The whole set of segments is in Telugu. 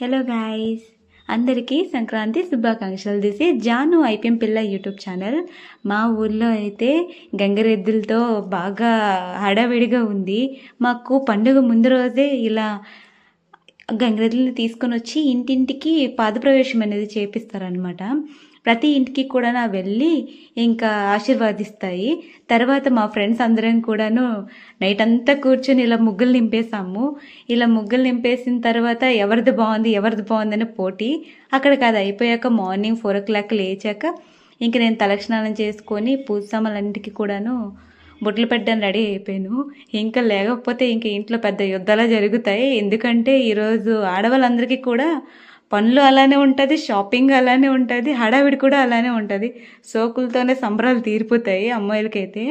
హలో గాయస్ అందరికీ సంక్రాంతి శుభాకాంక్షలు తీసి జాను ఐపీఎం పిల్ల యూట్యూబ్ ఛానల్. మా ఊర్లో అయితే గంగరెద్దులతో బాగా హడావిడిగా ఉంది. మాకు పండుగ ముందు రోజే ఇలా గంగరెద్దులని తీసుకొని వచ్చి ఇంటింటికి పాదప్రవేశం అనేది చేపిస్తారనమాట ప్రతి ఇంటికి కూడా నా వెళ్ళి ఇంకా ఆశీర్వాదిస్తాయి. తర్వాత మా ఫ్రెండ్స్ అందరం కూడాను నైట్ అంతా కూర్చొని ఇలా ముగ్గులు నింపేసాము ఇలా ముగ్గులు నింపేసిన తర్వాత ఎవరిది బాగుంది ఎవరిది బాగుందని పోటీ. అక్కడ కాదు అయిపోయాక మార్నింగ్ ఫోర్ ఓ క్లాక్ లేచాక ఇంక నేను తలక్షణాలను చేసుకొని పూజ సామాన్లన్నిటికీ కూడాను బొట్లు పెట్టడానికి రెడీ అయిపోయాను. ఇంకా లేకపోతే ఇంక ఇంట్లో పెద్ద యుద్ధాలు జరుగుతాయి. ఎందుకంటే ఈరోజు ఆడవాళ్ళందరికీ కూడా పనులు అలానే ఉంటుంది షాపింగ్ అలానే ఉంటుంది హడావిడి కూడా అలానే ఉంటుంది. సోకులతోనే సంబరాలు తీరిపోతాయి అమ్మాయిలకైతే.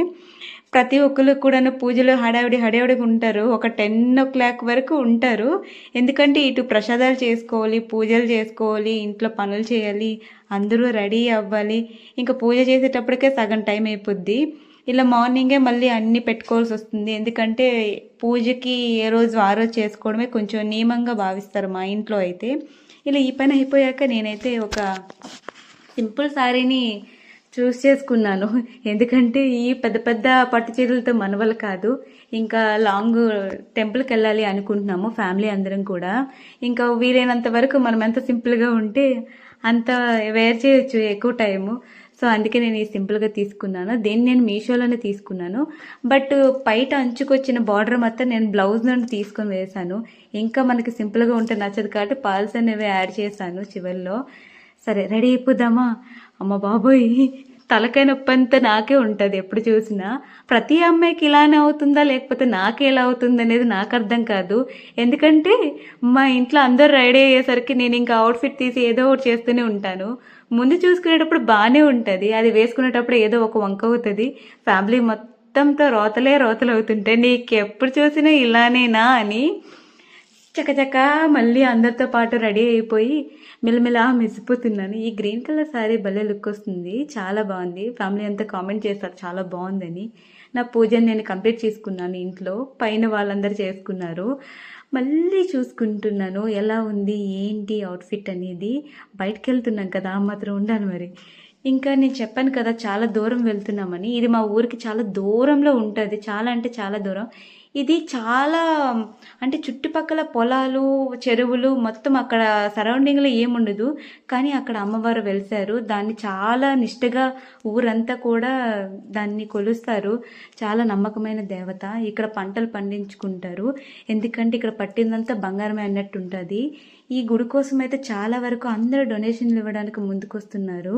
ప్రతి ఒక్కరు కూడా పూజలు హడావిడి హడావిడిగా ఉంటారు. ఒక టెన్ ఓ క్లాక్ వరకు ఉంటారు. ఎందుకంటే ఇటు ప్రసాదాలు చేసుకోవాలి పూజలు చేసుకోవాలి ఇంట్లో పనులు చేయాలి అందరూ రెడీ అవ్వాలి. ఇంకా పూజ చేసేటప్పటికే సగం టైం అయిపోద్ది. ఇలా మార్నింగే మళ్ళీ అన్నీ పెట్టుకోవాల్సి వస్తుంది. ఎందుకంటే పూజకి ఏ రోజు ఆ రోజు చేసుకోవడమే కొంచెం నియమంగా భావిస్తారు మా ఇంట్లో అయితే. ఇలా ఈ పని అయిపోయాక నేనైతే ఒక సింపుల్ శారీని చూస్ చేసుకున్నాను. ఎందుకంటే ఈ పెద్ద పెద్ద పట్టు చీరలతో మనవలు కాదు. ఇంకా లాంగ్ టెంపుల్కి వెళ్ళాలి అనుకుంటున్నాము ఫ్యామిలీ అందరం కూడా. ఇంకా వీలైనంత వరకు మనం ఎంత సింపుల్గా ఉంటే అంత వేర్ చేయొచ్చు ఎక్కువ టైము. సో అందుకే నేను ఈ సింపుల్గా తీసుకున్నాను. దీన్ని నేను మీషోలోనే తీసుకున్నాను. బట్ బయట అంచుకొచ్చిన బార్డర్ మొత్తం నేను బ్లౌజ్ నుండి తీసుకొని వేశాను. ఇంకా మనకి సింపుల్గా ఉంటే నచ్చదు కాబట్టి పాల్స్ అనేవి యాడ్ చేశాను చివరిలో. సరే రెడీ అయిపోదామా? అమ్మ బాబోయ్! తలకాయ నొప్పి అంతా నాకే ఉంటుంది ఎప్పుడు చూసినా. ప్రతి అమ్మాయికి ఇలానే అవుతుందా లేకపోతే నాకే ఎలా అవుతుంది అనేది నాకు అర్థం కాదు. ఎందుకంటే మా ఇంట్లో అందరూ రెడీ అయ్యేసరికి నేను ఇంకా అవుట్ఫిట్ తీసి ఏదో ఒకటి చేస్తూనే ఉంటాను. ముందు చూసుకునేటప్పుడు బాగానే ఉంటుంది అది వేసుకునేటప్పుడు ఏదో ఒక వంక అవుతుంది. ఫ్యామిలీ మొత్తంతో రోతలే రోతలు అవుతుంటాయి. నీకు ఎప్పుడు చూసినా ఇలానేనా అని చకచక మళ్ళీ అందరితో పాటు రెడీ అయిపోయి మెల్లమెల్ల మెసిపోతున్నాను ఈ గ్రీన్ కలర్ శారీ భలే లుక్ వస్తుంది. చాలా బాగుంది. ఫ్యామిలీ అంతా కామెంట్ చేస్తారు. చాలా బాగుందని. నా పూజను నేను కంప్లీట్ చేసుకున్నాను ఇంట్లో. పైన వాళ్ళందరూ చేసుకున్నారు. మళ్ళీ చూసుకుంటున్నాను. ఎలా ఉంది? ఏంటి అవుట్ఫిట్ అనేది? బయటకు వెళ్తున్నాం కదా. మాత్రం ఉండాలి మరి. ఇంకా నేను చెప్పాను కదా చాలా దూరం వెళ్తున్నామని. ఇది మా ఊరికి చాలా దూరంలో ఉంటుంది. చాలా అంటే చాలా దూరం. ఇది చాలా అంటే చుట్టుపక్కల పొలాలు చెరువులు మొత్తం అక్కడ సరౌండింగ్లో ఏముండదు. కానీ అక్కడ అమ్మవారు వెలిసారు. దాన్ని చాలా నిష్టగా ఊరంతా కూడా దాన్ని కొలుస్తారు. చాలా నమ్మకమైన దేవత. ఇక్కడ పంటలు పండించుకుంటారు. ఎందుకంటే ఇక్కడ పట్టిందంతా బంగారమే అన్నట్టు ఉంటుంది ఈ గుడి కోసం అయితే చాలా వరకు అందరూ డొనేషన్లు ఇవ్వడానికి ముందుకొస్తున్నారు.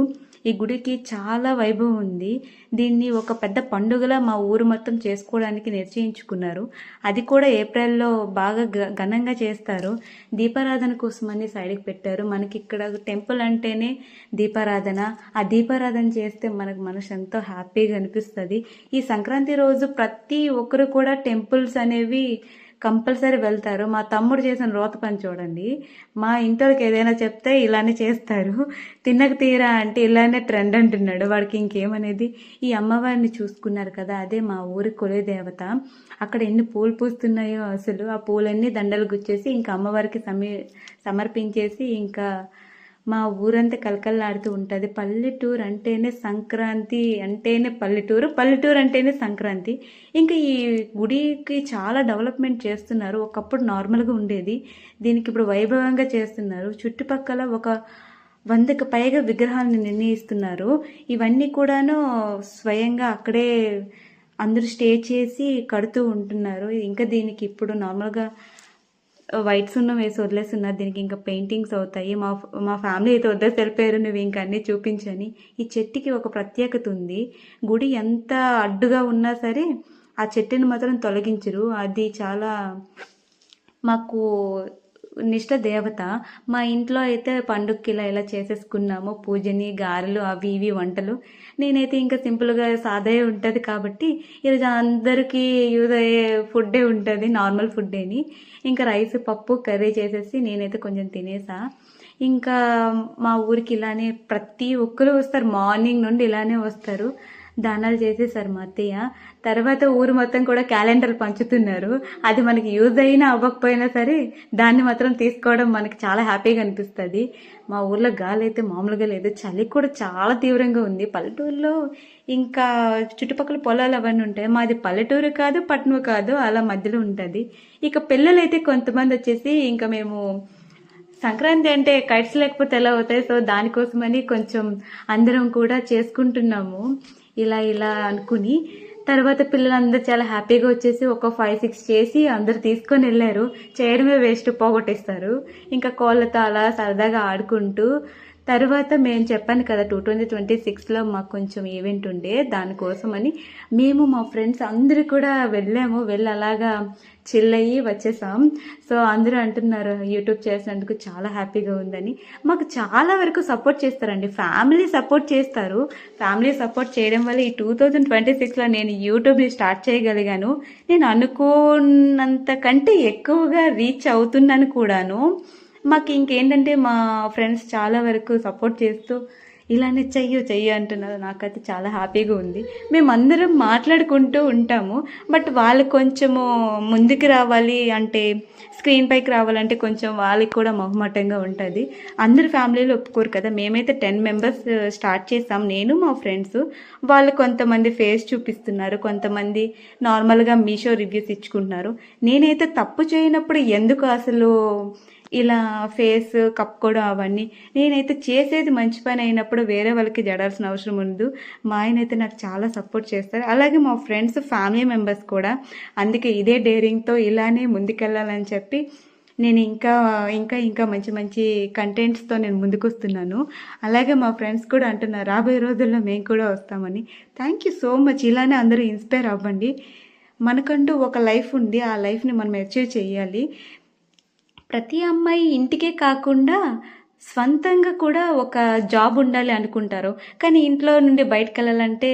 ఈ గుడికి చాలా వైభవం ఉంది. దీన్ని ఒక పెద్ద పండుగలా మా ఊరు మొత్తం చేసుకోవడానికి నిశ్చయించుకున్నారు. అది కూడా ఏప్రిల్లో బాగా ఘనంగా చేస్తారు. దీపారాధన కోసం అని సైడ్కి పెట్టారు. మనకి ఇక్కడ టెంపుల్ అంటేనే దీపారాధన. ఆ దీపారాధన చేస్తే మనకు మనసు ఎంతో హ్యాపీగా అనిపిస్తుంది. ఈ సంక్రాంతి రోజు ప్రతి ఒక్కరు కూడా టెంపుల్స్ అనేవి కంపల్సరీ వెళ్తారు. మా తమ్ముడు చేసిన రోత పని చూడండి. మా ఇంట్లోకి ఏదైనా చెప్తే ఇలానే చేస్తారు. తిన్నక తీరా అంటే ఇలానే ట్రెండ్ అంటున్నాడు. వాడికి ఇంకేమనేది? ఈ అమ్మవారిని చూసుకున్నారు కదా అదే మా ఊరి కులదేవత. దేవత అక్కడ ఎన్ని పూలు పూస్తున్నాయో అసలు. ఆ పూలన్నీ దండలు గుచ్చేసి ఇంకా అమ్మవారికి సమీ సమర్పించేసి ఇంకా మా ఊరంతా కలకల్లాడుతూ ఉంటుంది. పల్లెటూరు అంటేనే సంక్రాంతి అంటేనే పల్లెటూరు పల్లెటూరు అంటేనే సంక్రాంతి. ఇంకా ఈ గుడికి చాలా డెవలప్మెంట్ చేస్తున్నారు. ఒకప్పుడు నార్మల్గా ఉండేది. దీనికి ఇప్పుడు వైభవంగా చేస్తున్నారు. చుట్టుపక్కల ఒక వందకు పైగా విగ్రహాలను నిర్ణయిస్తున్నారు. ఇవన్నీ కూడాను స్వయంగా అక్కడే అందరూ స్టే చేసి కడుతూ ఉంటున్నారు. ఇంకా దీనికి ఇప్పుడు నార్మల్గా వైట్ సున్నం వేసి వదిలేస్తున్నారు. దీనికి ఇంకా పెయింటింగ్స్ అవుతాయి. మా మా ఫ్యామిలీ అయితే వదిలేసి వెళ్ళిపోయారు. నువ్వు ఇంకా అన్నీ చూపించని. ఈ చెట్టుకి ఒక ప్రత్యేకత ఉంది. గుడి ఎంత అడ్డుగా ఉన్నా సరే ఆ చెట్టుని మాత్రం తొలగించరు. అది చాలా మాకు నిష్ట దేవత మా ఇంట్లో అయితే పండుగకి ఇలా ఇలా చేసేసుకున్నాము. పూజని గారెలు అవి ఇవి వంటలు. నేనైతే ఇంకా సింపుల్గా సాదే ఉంటుంది కాబట్టి ఈరోజు అందరికీ యూజ్ అయ్యే ఫుడ్డే ఉంటుంది నార్మల్ ఫుడ్డేని. ఇంకా రైస్ పప్పు కర్రీ చేసేసి నేనైతే కొంచెం తినేసా. ఇంకా మా ఊరికి ఇలానే ప్రతి ఒక్కరు వస్తారు మార్నింగ్ నుండి ఇలానే వస్తారు. దానాలు చేసేసారు మా అత్తయ్య. తర్వాత ఊరు మొత్తం కూడా క్యాలెండర్లు పంచుతున్నారు. అది మనకి యూజ్ అయినా అవ్వకపోయినా సరే దాన్ని మాత్రం తీసుకోవడం మనకి చాలా హ్యాపీగా అనిపిస్తుంది. మా ఊర్లో గాలి అయితే మామూలుగా లేదు. చలి కూడా చాలా తీవ్రంగా ఉంది. పల్లెటూరులో ఇంకా చుట్టుపక్కల పొలాలు అవన్నీ ఉంటాయి. మాది పల్లెటూరు కాదు పట్టణం కాదు అలా మధ్యలో ఉంటుంది. ఇక పిల్లలైతే కొంతమంది వచ్చేసి ఇంకా మేము సంక్రాంతి అంటే కైట్స్ లేకపోతే ఎలా అవుతాయి? సో దానికోసమని కొంచెం అందరం కూడా చేసుకుంటున్నాము. ఇలా ఇలా అనుకుని తర్వాత పిల్లలందరూ చాలా హ్యాపీగా వచ్చేసి ఒక ఫైవ్ సిక్స్ చేసి అందరు తీసుకొని వెళ్ళారు. చేయడమే వేస్ట్ పోగొట్టేస్తారు. ఇంకా కోళ్ళతో అలా సరదాగా ఆడుకుంటూ తర్వాత మేము చెప్పాను కదా టూ ట్వంటీ ట్వంటీ సిక్స్లో మాకు కొంచెం ఈవెంట్ ఉండే దానికోసమని మేము మా ఫ్రెండ్స్ అందరూ కూడా వెళ్ళాము వెళ్ళి అలాగా చిల్ అయ్యి వచ్చేసాం. సో అందరూ అంటున్నారు యూట్యూబ్ చేసినందుకు చాలా హ్యాపీగా ఉందని. మాకు చాలా వరకు సపోర్ట్ చేస్తారండి. ఫ్యామిలీ సపోర్ట్ చేస్తారు. ఫ్యామిలీ సపోర్ట్ చేయడం వల్ల ఈ టూ థౌజండ్ ట్వంటీ సిక్స్లో నేను యూట్యూబ్ని స్టార్ట్ చేయగలిగాను. నేను అనుకున్నంత కంటే ఎక్కువగా రీచ్ అవుతున్నాను కూడాను. మాకు ఇంకేంటంటే మా ఫ్రెండ్స్ చాలా వరకు సపోర్ట్ చేస్తూ ఇలానే చెయ్యు చెయ్యి అంటున్నారు. నాకైతే చాలా హ్యాపీగా ఉంది. మేమందరం మాట్లాడుకుంటూ ఉంటాము. బట్ వాళ్ళు కొంచెము ముందుకు రావాలి అంటే స్క్రీన్ పైకి రావాలంటే కొంచెం వాళ్ళకి కూడా మొహమాటంగా ఉంటుంది. అందరు ఫ్యామిలీలో ఒప్పుకోరు కదా. మేమైతే టెన్ మెంబర్స్ స్టార్ట్ చేసాం. నేను మా ఫ్రెండ్స్. వాళ్ళు కొంతమంది ఫేస్ చూపిస్తున్నారు. కొంతమంది నార్మల్గా మీషో రివ్యూస్ ఇచ్చుకుంటున్నారు. నేనైతే తప్పు చేయనప్పుడు ఎందుకు అసలు ఇలా ఫేస్ కప్పుకోవడం అవన్నీ. నేనైతే చేసేది మంచి పని అయినప్పుడు వేరే వాళ్ళకి జడాల్సిన అవసరం ఉండదు. మా ఆయన అయితే నాకు చాలా సపోర్ట్ చేస్తారు. అలాగే మా ఫ్రెండ్స్ ఫ్యామిలీ మెంబర్స్ కూడా. అందుకే ఇదే డేరింగ్తో ఇలానే ముందుకెళ్ళాలని చెప్పి నేను ఇంకా ఇంకా ఇంకా మంచి మంచి కంటెంట్స్తో నేను ముందుకు వస్తున్నాను అలాగే మా ఫ్రెండ్స్ కూడా అంటున్నారు రాబోయే రోజుల్లో మేము కూడా వస్తామని. థ్యాంక్ యూ సో మచ్ ఇలానే అందరూ ఇన్స్పైర్ అవ్వండి. మనకంటూ ఒక లైఫ్ ఉంది. ఆ లైఫ్ని మనం అచీవ్ చేయాలి. ప్రతి అమ్మాయి ఇంటికే కాకుండా స్వంతంగా కూడా ఒక జాబ్ ఉండాలి అనుకుంటారు. కానీ ఇంట్లో నుండి బయటకు వెళ్ళాలంటే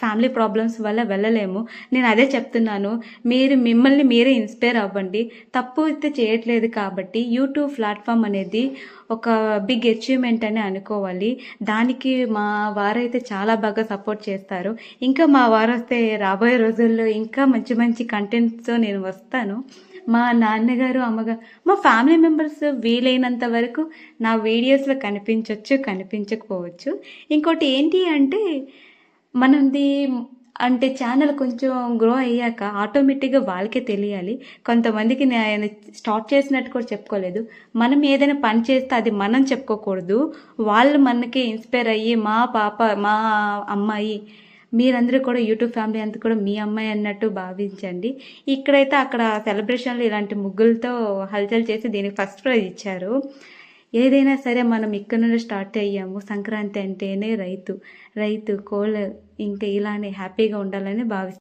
ఫ్యామిలీ ప్రాబ్లమ్స్ వల్ల వెళ్ళలేము. నేను అదే చెప్తున్నాను. మీరు మిమ్మల్ని మీరే ఇన్స్పైర్ అవ్వండి. తప్పు అయితే చేయట్లేదు కాబట్టి యూట్యూబ్ ప్లాట్ఫామ్ అనేది ఒక బిగ్ అచీవ్మెంట్ అని అనుకోవాలి. దానికి మా వారైతే చాలా బాగా సపోర్ట్ చేస్తారు. ఇంకా మా వారు వస్తే రాబోయే రోజుల్లో ఇంకా మంచి మంచి కంటెంట్స్తో నేను వస్తాను. మా నాన్నగారు అమ్మగారు మా ఫ్యామిలీ మెంబర్స్ వీలైనంత వరకు నా వీడియోస్లో కనిపించవచ్చు కనిపించకపోవచ్చు. ఇంకోటి ఏంటి అంటే మనది అంటే ఛానల్ కొంచెం గ్రో అయ్యాక ఆటోమేటిక్గా వాళ్ళకే తెలియాలి. కొంతమందికి నేను స్టార్ట్ చేసినట్టు కూడా చెప్పుకోలేదు. మనం ఏదైనా పని చేస్తే అది మనం చెప్పుకోకూడదు. వాళ్ళు మనకి ఇన్స్పైర్ అయ్యి మా పాప మా అమ్మాయి మీరందరూ కూడా యూట్యూబ్ ఫ్యామిలీ అంతా కూడా మీ అమ్మాయి అన్నట్టు భావించండి. ఇక్కడైతే అక్కడ సెలబ్రేషన్లు ఇలాంటి ముగ్గులతో హల్చల్ చేసి దీనికి ఫస్ట్ ప్రైజ్ ఇచ్చారు. ఏదైనా సరే మనం ఇక్కడ నుండి స్టార్ట్ అయ్యాము. సంక్రాంతి అంటేనే రైతు రైతు కోళ్ళ ఇంకా ఇలానే హ్యాపీగా ఉండాలని భావిస్తాను